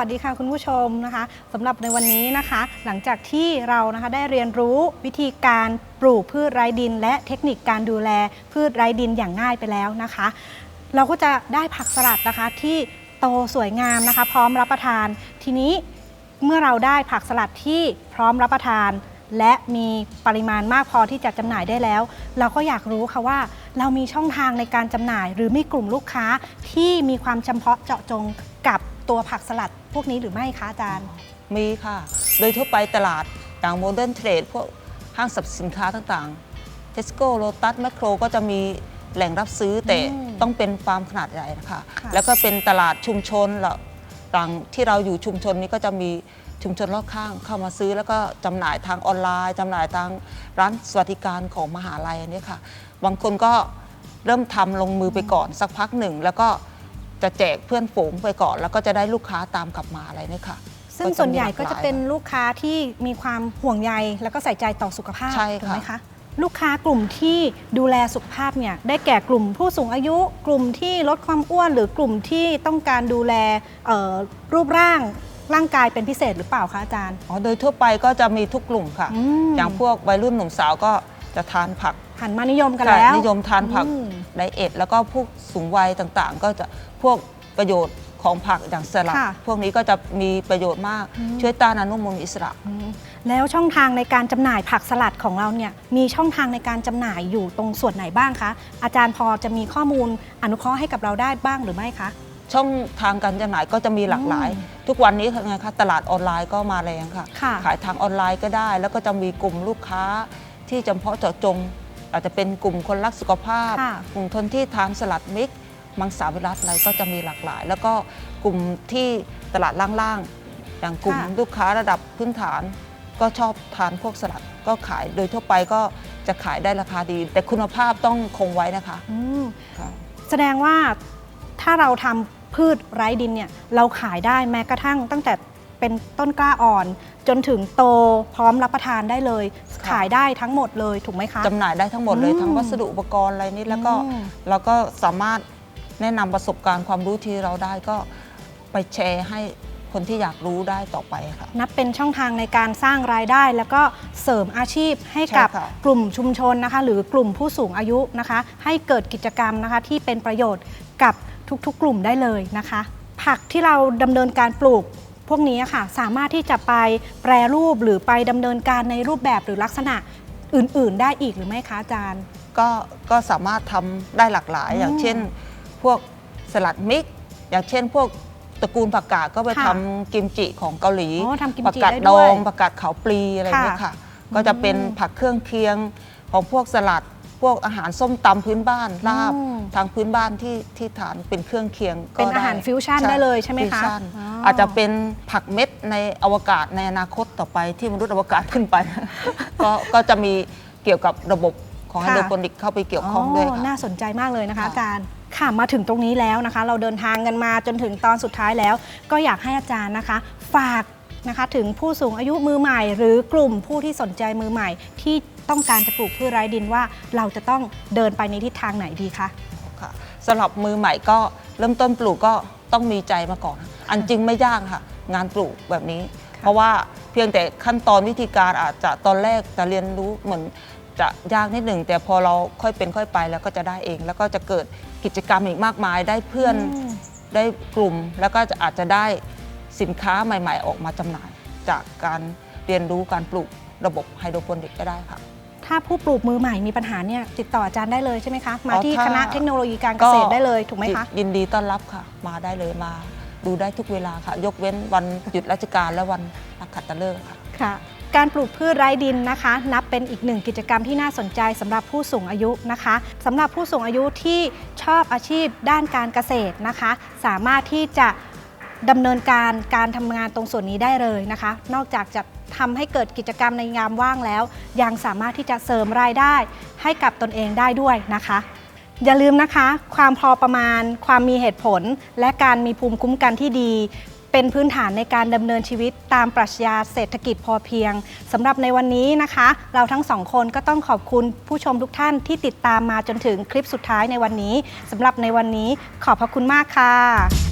วัสดีค่ะคุณผู้ชมนะคะสำหรับในวันนี้นะคะ หลังจากที่เรานะคะได้เรียนรู้วิธีการปลูกพืชไร้ดิน และเทคนิคการดูแลพืชไร้ดินอย่างง่ายไปแล้วนะคะ เราก็จะได้ผักสลัดนะคะที่โตสวยงามนะคะ พร้อมรับประทาน ทีนี้เมื่อเราได้ผักสลัดที่พร้อมรับประทาน และมีปริมาณมากพอที่จะจำหน่ายได้แล้ว เราก็อยากรู้ค่ะว่า เรามีช่องทางในการจำหน่าย หรือมีกลุ่มลูกค้าที่มีความเฉพาะเจาะจง กับตัวผักสลัดพวกนี้หรือไม่คะอาจารย์ มีค่ะ โดยทั่วไปตลาดอย่างโมเดิร์นเทรดพวกห้างสรรพสินค้าต่างๆเทสโก้โ t ตัสแมคโครก็จะมีแหล่งรับซื้อแต่อืมต้องเป็นฟาร์มขนาดใหญ่นะคะ ค่ะ แล้วก็เป็นตลาดชุมชนละต่างที่เราอยู่ชุมชนนี้ก็จะมีชุมชนรอบข้างเข้ามาซื้อ แล้วก็จำหน่ายทางออนไลน์จำหน่ายทางร้านสวัสดิการของมหาลัยอันนี้ค่ะ บางคนก็เริ่มทำลงมือไปก่อนสักพักหนึ่ง แล้วก็ จะแจกเพื่อนฝูงไปก่อน แล้วก็จะได้ลูกค้าตามกลับมาอะไรเนี่ยค่ะซึ่งก็จะส่วนใหญ่มีลากก็หลายจะเป็นลูกค้าที่มีความห่วงใยแล้วก็ใส่ใจต่อสุขภาพใช่ถูกไหมค่ะคะลูกค้ากลุ่มที่ดูแลสุขภาพเนี่ยได้แก่กลุ่มผู้สูงอายุ กลุ่มที่ลดความอ้วน หรือกลุ่มที่ต้องการดูแลเอ่อรูปร่างร่างกายเป็นพิเศษหรือเปล่าคะอาจารย์ อ๋อ โดยทั่วไปก็จะมีทุกกลุ่มค่ะอืมอย่างพวกวัยรุ่นหนุ่มสาวก็ จะทานผักหันมานิยมกันแล้ว นิยมทานผักอืม ไดเอทแล้วก็พวกสูงวัยต่างๆ ก็จะพวกประโยชน์ของผักอย่างสลัดค่ะพวกนี้ก็จะมีประโยชน์มากอืม ช่วยต้านอนุมูลอิสระ อืมแล้วช่องทางในการจำหน่ายผักสลัดของเราเนี่ยมีช่องทางในการจำหน่ายอยู่ตรงส่วนไหนบ้างคะ อาจารย์พอจะมีข้อมูลอนุเคราะห์ให้กับเราได้บ้างหรือไม่คะ ช่องทางการจำหน่ายก็จะมีหลากหลาย อืมทุกวันนี้ไงคะตลาดออนไลน์ก็มาแรงค่ะ ค่ะ ขายทางออนไลน์ก็ได้ แล้วก็จะมีกลุ่มลูกค้า ที่จำเพาะเจาะจง อาจจะเป็นกลุ่มคนรักสุขภาพ ค่ะ กลุ่มทนที่ทานสลัดมิกซ์มังสวิรัตอะไรก็จะมีหลากหลาย แล้วก็กลุ่มที่ตลาดล่างๆ อย่างกลุ่มค่ะ ลูกค้าระดับพื้นฐาน ก็ชอบทานพวกสลัดก็ขายโดยทั่วไปก็จะขายได้ราคาดี แต่คุณภาพต้องคงไว้นะคะอืมค่ะ แสดงว่าถ้าเราทำพืชไร้ดินเนี่ยเราขายได้แม้กระทั่งตั้งแต่ เป็นต้นกล้าอ่อน จนถึงโตพร้อมรับประทานได้เลย ค่ะ ขายได้ทั้งหมดเลยถูกไหมคะ จำหน่ายได้ทั้งหมดเลยอืมทั้งวัสดุอุปกรณ์อะไรนี้แล้วก็อืม เราก็สามารถแนะนำประสบการณ์ความรู้ที่เราได้ก็ไปแชร์ให้คนที่อยากรู้ได้ต่อไปค่ะ นับเป็นช่องทางในการสร้างรายได้ แล้วก็เสริมอาชีพให้กับใช่ค่ะ กลุ่มชุมชนนะคะ หรือกลุ่มผู้สูงอายุนะคะ ให้เกิดกิจกรรมนะคะที่เป็นประโยชน์กับทุกๆกลุ่มได้เลยนะคะ ผักที่เราดำเนินการปลูก พวกนี้ค่ะสามารถที่จะไปแปรรูปหรือไปดำเนินการในรูปแบบหรือลักษณะอื่น ๆ ได้อีกหรือไม่คะอาจารย์ ก็ก็สามารถทำได้หลากหลายอืมอย่างเช่น พวกสลัดมิกซ์อย่างเช่น พวกตระกูลผักกาดก็ไปค่ะทำกิมจิของเกาหลีอ๋อทำกิมจิผักกาดได้ดด้อวยงผักกาดขาวปลีอะไรอย่างเงี้ยค่ะค่ะ ก็จะเป็นผักเครื่องเคียงของพวกสลัด พวกอาหารส้มตำพื้นบ้านลาบอืมทางพื้นบ้านที่ที่ทานเป็นเครื่องเคียงก็เป็นอาหารได้ฟิวชั่นได้เลยใช่ไหมคะฟิวชั่นอ๋อออาจจะเป็นผักเม็ดในอวกาศในอนาคตต่อไปที่มนุษย์อวกาศขึ้นไป ก็ก็จะมีเกี่ยวกับระบบของค่ะไฮโดรโปนิกเข้าไปเกี่ยวข้องด้วยค่ะน่าสนใจมากเลยนะคะค่ะอาจารย์ค่ะมาถึงตรงนี้แล้วนะคะ เราเดินทางกันมาจนถึงตอนสุดท้ายแล้ว ก็อยากให้อาจารย์นะคะ ฝากนะคะถึงผู้สูงอายุมือใหม่ หรือกลุ่มผู้ที่สนใจมือใหม่ที่ ต้องการจะปลูกพืชไร้ดินว่า เราจะต้องเดินไปในทิศทางไหนดีคะ ค่ะสำหรับมือใหม่ก็เริ่มต้นปลูกก็ต้องมีใจมาก่อน อันจริงไม่ยากค่ะ งานปลูกแบบนี้ค่ะเพราะว่าเพียงแต่ขั้นตอนวิธีการอาจจะตอนแรกจะเรียนรู้เหมือนจะยากนิดหนึ่งแต่พอเราค่อยเป็นค่อยไปแล้วก็จะได้เอง แล้วก็จะเกิดกิจกรรมอีกมากมาย ได้เพื่อนอืม ได้กลุ่ม แล้วก็จะอาจจะได้สินค้าใหม่ ๆ ออกมาจำหน่าย จากการเรียนรู้การปลูก ระบบไฮโดรโปนิกก็ได้ค่ะ ถ้าผู้ปลูกมือใหม่มีปัญหาเนี่ยติดต่ออาจารย์ได้เลยใช่ไหมคะ มาอ๋อที่ถ้าคณะเทคโนโลยีการเกษตรได้เลยถูกไหมคะ ยินดีต้อนรับค่ะ มาได้เลยมา ดูได้ทุกเวลาค่ะ ยกเว้นวันหยุดราชการและวันนักขัตฤกษ์ค่ะ ค่ะการปลูกพืชไร้ดินนะคะ นับเป็นอีกหนึ่งกิจกรรมที่น่าสนใจสำหรับผู้สูงอายุนะคะสำหรับผู้สูงอายุที่ชอบอาชีพด้านการเกษตรนะคะ สามารถที่จะ ดำเนินการการทำงานตรงส่วนนี้ได้เลยนะคะ นอกจากจะทำให้เกิดกิจกรรมในยามว่างแล้ว ยังสามารถที่จะเสริมรายได้ให้กับตนเองได้ด้วยนะคะอย่าลืมนะคะ ความพอประมาณ ความมีเหตุผล และการมีภูมิคุ้มกันที่ดี เป็นพื้นฐานในการดำเนินชีวิตตามปรัชญาเศรษฐกิจพอเพียงสำหรับในวันนี้นะคะ เราทั้งสองคนก็ต้องขอบคุณผู้ชมทุกท่านที่ติดตามมาจนถึงคลิปสุดท้ายในวันนี้สำหรับในวันนี้ขอบพระคุณมากค่ะ